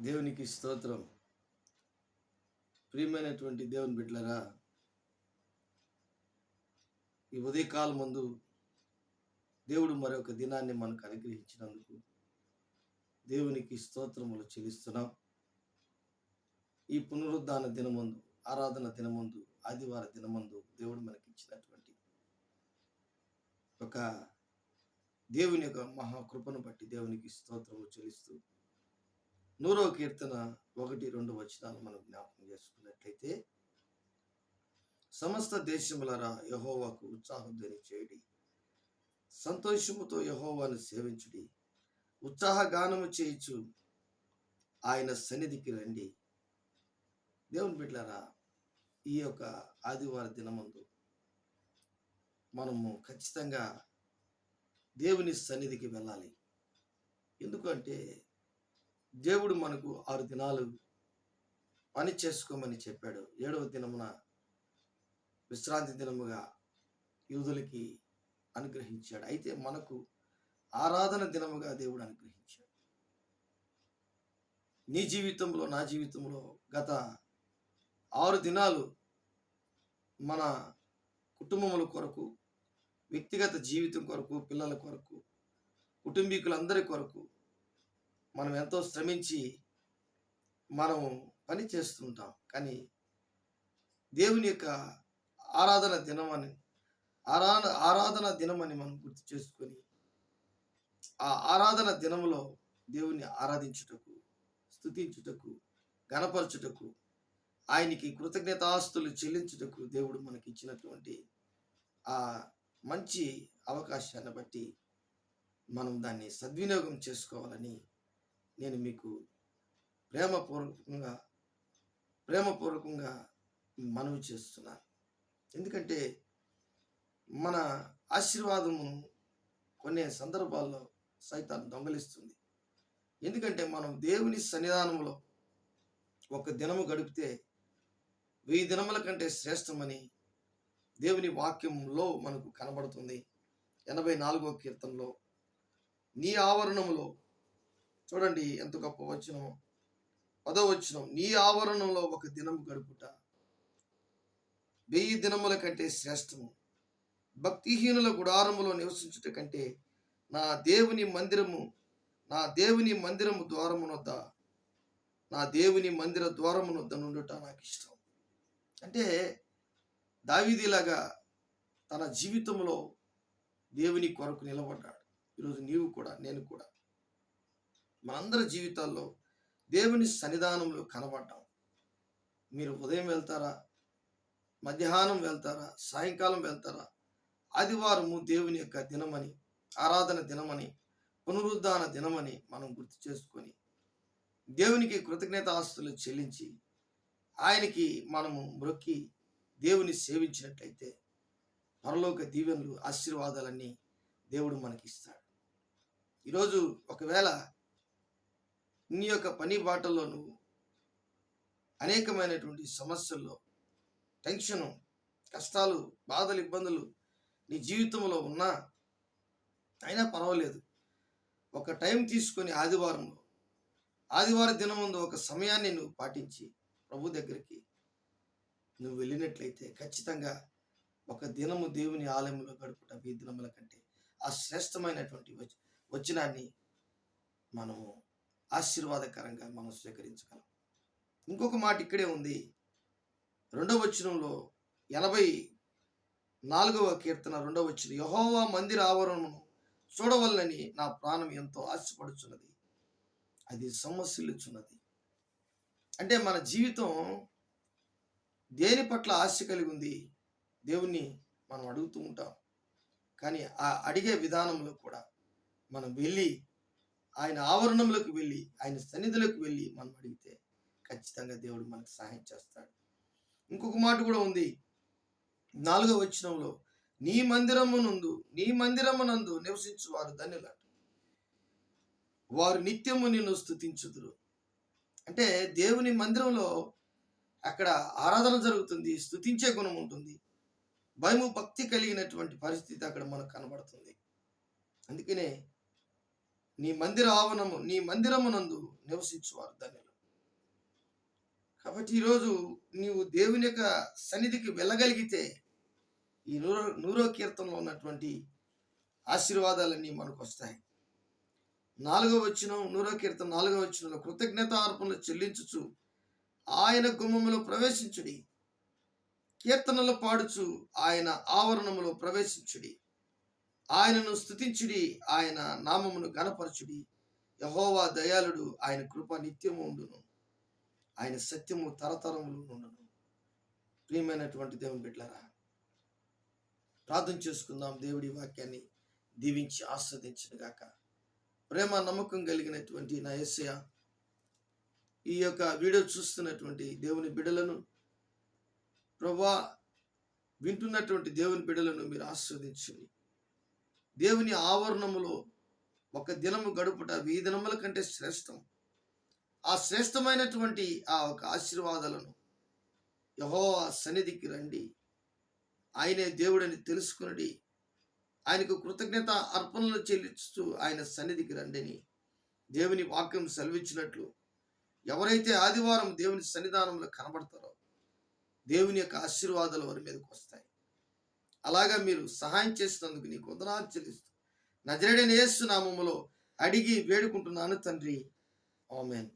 దేవునికి స్తోత్రం. ప్రియమైనటువంటి దేవుని బిడ్డలరా ఈ ఉదయకాలం ముందు దేవుడు మరొక దినాన్ని మనకు అనుగ్రహించినందుకు దేవునికి స్తోత్రములు చెల్లిస్తున్నాం. ఈ పునరుద్ధాన దినమందు ఆరాధన దినమందు ఆదివార దినమందు దేవుడు మనకి ఇచ్చినటువంటి ఒక దేవుని యొక్క మహాకృపను బట్టి దేవునికి స్తోత్రము చెల్లిస్తూ నూరవ కీర్తన ఒకటి రెండు వచనాలు మనం జ్ఞాపకం చేసుకున్నట్లయితే సమస్త దేశములరా యహోవాకు ఉత్సాహధ్వని చేయడి సంతోషముతో యహోవాను సేవించుడి. ఉత్సాహగానము చేయించు ఆయన సన్నిధికి రండి. దేవుని బిడ్డలారా ఈ యొక్క ఆదివార దినమందు మనము ఖచ్చితంగా దేవుని సన్నిధికి వెళ్ళాలి. ఎందుకంటే దేవుడు మనకు ఆరు దినాలు పని చేసుకోమని చెప్పాడు. ఏడవ దినమున విశ్రాంతి దినముగా యూదులకి అనుగ్రహించాడు. అయితే మనకు ఆరాధన దినముగా దేవుడు అనుగ్రహించాడు. నీ జీవితంలో నా జీవితంలో గత ఆరు దినాలు మన కుటుంబముల కొరకు వ్యక్తిగత జీవితం కొరకు పిల్లల కొరకు కుటుంబీకులందరి కొరకు మనం ఎంతో శ్రమించి మనం పని చేస్తుంటాం. కానీ దేవుని యొక్క ఆరాధన దినమని ఆరాధన ఆరాధన దినమని మనం గుర్తు చేసుకొని ఆ ఆరాధన దినములో దేవుని ఆరాధించుటకు స్తుతించుటకు గణపరచుటకు ఆయనకి కృతజ్ఞతాస్తులు చెల్లించుటకు దేవుడు మనకి ఇచ్చినటువంటి ఆ మంచి అవకాశాన్ని బట్టి మనం దాన్ని సద్వినియోగం చేసుకోవాలని నేను మీకు ప్రేమపూర్వకంగా ప్రేమపూర్వకంగా మనవి చేస్తున్నాను. ఎందుకంటే మన ఆశీర్వాదమును కొన్ని సందర్భాల్లో సైతాన్ని దొంగలిస్తుంది. ఎందుకంటే మనం దేవుని సన్నిధానంలో ఒక దినము గడిపితే వెయ్యి దినముల కంటే శ్రేష్టమని దేవుని వాక్యంలో మనకు కనబడుతుంది. ఎనభై నాలుగో కీర్తనలో నీ ఆవరణములో చూడండి ఎంత గొప్ప వచనం. పదో వచనం నీ ఆవరణంలో ఒక దినం గడుపుట వెయ్యి దినముల కంటే శ్రేష్టము. భక్తిహీనుల గుడారములో నివసించుట కంటే నా దేవుని మందిరము నా దేవుని మందిరము ద్వారమునొద్ద నా దేవుని మందిర ద్వారమునొద్ద నుండుట నాకు ఇష్టం అంటే దావీదిలాగా తన జీవితంలో దేవుని కొరకు నిలబడ్డాడు. ఈరోజు నీవు కూడా నేను కూడా. మనందరి జీవితాల్లో దేవుని సన్నిధానంలో కనబడ్డాం. మీరు ఉదయం వెళ్తారా? మధ్యాహ్నం వెళ్తారా? సాయంకాలం వెళ్తారా? ఆదివారము దేవుని యొక్క దినమని ఆరాధన దినమని పునరుద్ధాన దినమని మనం గుర్తు చేసుకొని దేవునికి కృతజ్ఞత ఆస్తులు చెల్లించి ఆయనకి మనము మ్రొక్కి దేవుని సేవించినట్లయితే పరలోక దీవెనలు ఆశీర్వాదాలన్నీ దేవుడు మనకి ఇస్తాడు ఈరోజు ఒకవేళ నీ యొక్క పని బాటల్లో నువ్వు అనేకమైనటువంటి సమస్యల్లో టెన్షను కష్టాలు బాధలు ఇబ్బందులు నీ జీవితంలో ఉన్నా అయినా పర్వాలేదు. ఒక టైం తీసుకొని ఆదివారంలో ఆదివారం దినం ముందు ఒక సమయాన్ని నువ్వు పాటించి ప్రభు దగ్గరికి నువ్వు వెళ్ళినట్లయితే ఖచ్చితంగా ఒక దినము దేవుని ఆలయంలో గడుపుట ఈ దినముల కంటే ఆ శ్రేష్టమైనటువంటి వచనాన్ని మనము ఆశీర్వాదకరంగా మనం స్వీకరించగలం. ఇంకొక మాట ఇక్కడే ఉంది. రెండవ వచనంలో ఎనభై నాలుగవ కీర్తన రెండవ వచ్చిన యహోవా మందిర ఆవరణను చూడవల్లని నా ప్రాణం ఎంతో ఆశపడుచున్నది. అది సమస్యలుచున్నది అంటే మన జీవితం దేని పట్ల ఆశ కలిగి ఉంది? దేవుణ్ణి మనం అడుగుతూ ఉంటాం. కానీ ఆ అడిగే విధానంలో కూడా మనం వెళ్ళి ఆయన ఆవరణంలోకి వెళ్ళి ఆయన సన్నిధిలోకి వెళ్ళి మనం అడిగితే ఖచ్చితంగా దేవుడు మనకు సహాయం చేస్తాడు. ఇంకొక మాట కూడా ఉంది. నాలుగో వచనంలో నీ మందిరమునందు నీ మందిరమునందు నివసించు వారు ధన్యులట వారు నిత్యము నిన్ను స్థుతించుదురు అంటే దేవుని మందిరంలో అక్కడ ఆరాధన జరుగుతుంది స్థుతించే గుణం ఉంటుంది. భయము భక్తి కలిగినటువంటి పరిస్థితి అక్కడ మనకు కనబడుతుంది. అందుకనే నీ మందిర ఆవరణము నీ మందిరమునందు నివసించువారు ధన్యులు. కాబట్టి ఈరోజు నీవు దేవుని యొక్క సన్నిధికి వెళ్ళగలిగితే ఈ నూరో నూరో కీర్తనలో ఉన్నటువంటి ఆశీర్వాదాలన్నీ మనకు వస్తాయి. నాలుగో వచ్చిన నూరో కీర్తన నాలుగో వచ్చినలో కృతజ్ఞత అర్పణలు చెల్లించుచు ఆయన గుమ్మములో ప్రవేశించుడి. కీర్తనలు పాడుచు ఆయన ఆవరణములో ప్రవేశించుడి. ఆయనను స్థుతించుడి ఆయన నామమును గణపరచుడి యహోవా దయాళుడు ఆయన కృప నిత్యము ఉండును. ఆయన సత్యము తరతరములు ఉండును ప్రియమైనటువంటి దేవుని బిడ్డలరా ప్రార్థన చేసుకుందాం దేవుడి వాక్యాన్ని దీవించి ఆస్వాదించిన గాక ప్రేమ నమ్మకం కలిగినటువంటి నా యేసయ్య ఈ యొక్క వీడియో చూస్తున్నటువంటి దేవుని బిడలను ప్రభా వింటున్నటువంటి దేవుని బిడలను మీరు ఆస్వాదించండి. దేవుని ఆవరణములో ఒక దినము గడుపుట వెయ్యి దినముల కంటే శ్రేష్టం. ఆ శ్రేష్టమైనటువంటి ఆ ఒక ఆశీర్వాదాలను యహో సన్నిధికి రండి. ఆయనే దేవుడని తెలుసుకునడి. ఆయనకు కృతజ్ఞత అర్పణలు చెల్లిస్తూ ఆయన సన్నిధికి రండిని. దేవుని వాక్యం సెలవిచ్చినట్లు ఎవరైతే ఆదివారం దేవుని సన్నిధానంలో కనబడతారో దేవుని యొక్క ఆశీర్వాదాలు వారి మీదకి వస్తాయి. అలాగా మీరు సహాయం చేసినందుకు నీకు వందనాలు చెల్లిస్తూ. నజరేడని ఏసు నామములో అడిగి వేడుకుంటున్నాను తండ్రి. ఆమెన్.